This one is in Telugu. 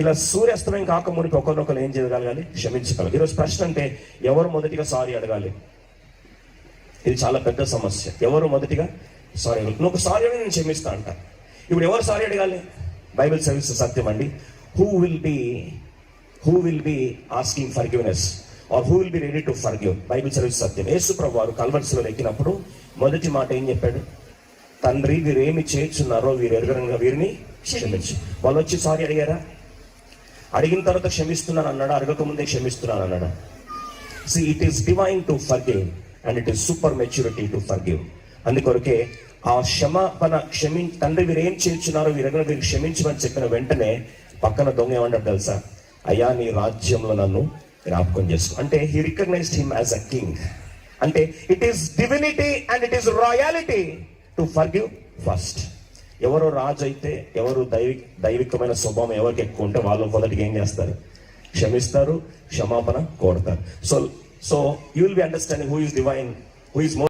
ఇలా సూర్యాస్తమయం కాక మునికి ఒకరినొకరు ఏం చేయగలగాలి క్షమించగలగాలి ఈరోజు ప్రశ్న అంటే ఎవరు మొదటిగా సారీ అడగాలి? ఇది చాలా పెద్ద సమస్య. ఎవరు మొదటిగా సారీ అడగాలి? నువ్వు సారీ అడిగి నేను క్షమిస్తా అంట. ఇప్పుడు ఎవరు సారీ అడగాలి? బైబిల్ సర్వీస్ సత్యం అండి. Who will be who will be asking forgiveness or who will be ready to forgive Bible service సత్యం. యేసు ప్రభు వారు కల్వర్స్లో ఎక్కినప్పుడు మొదటి మాట ఏం చెప్పాడు? తండ్రి వీరు ఏమి చేస్తున్నారో వీరు ఎరగరంగా వీరిని క్షమించు. వాళ్ళు వచ్చి సారీ అడిగారా? అడిగిన తర్వాత క్షమిస్తున్నాను అన్నాడు అడగక ముందే క్షమిస్తున్నాను అన్నాడు see it is divine to forgive and it is super maturity to forgive అందుకొరకే ఆ క్షమాపణ క్షమి తండ్రి వీరేం ఏం చేస్తున్నారో వీరు క్షమించమని చెప్పిన వెంటనే పక్కన దొంగ ఏమంటారు తెలుసా? అయ్యా నీ రాజ్యంలో నన్ను జ్ఞాపకం చేసుకో. అంటే he recognized him as a king అంటే it is divinity and it is royalty to forgive first ఎవరు రాజు అయితే ఎవరు దైవిక దైవికమైన స్వభావం ఎవరికి ఎక్కువ ఉంటే వాళ్ళు మొదటికి ఏం చేస్తారు? క్షమిస్తారు క్షమాపణ కోరుతారు. So so you will be understanding who is divine who is more